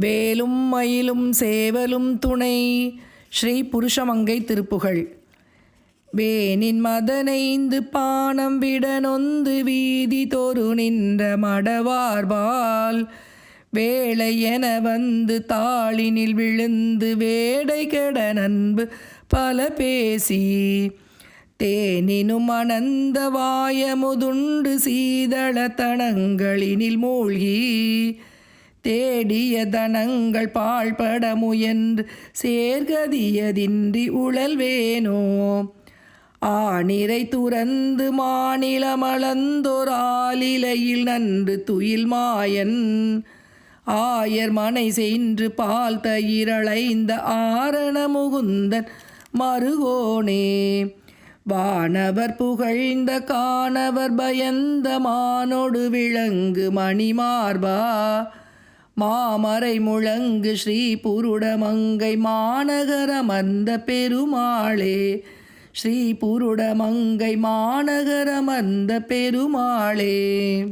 வேலும் மயிலும் சேவலும் துணை. ஸ்ரீ புருஷமங்கை திருப்புகழ். வேனின் மதனைந்து பானம் விடனொந்து வீதி தோறு நின்ற மடவார்பால் வேளை என வந்து தாளினில் விழுந்து வேடை கெட நண்பு பல பேசி. தேனினும் அனந்த வாயமுதுண்டு சீதள தனங்களினில் மூழ்கி. தேடிய தனங்கள் பாழ்பட முயன்று சேர்கதியதின்றி உழல்வேனோ. ஆணிரை துறந்து மாநிலமளந்தொராலிலையில் நன்று துயில் மாயன். ஆயர் மனை சென்று பால் தயிரளைந்த ஆரண முகுந்தன் மருகோனே. வானவர் புகழ்ந்த காணவர் பயந்த மானொடு விளங்கு மணிமார்பா. மாமரை முழங்கு ஸ்ரீ புருடமங்கை மாநகரமர்ந்த பெருமாளே. ஸ்ரீ புருடமங்கை மாநகரமர்ந்த பெருமாளே.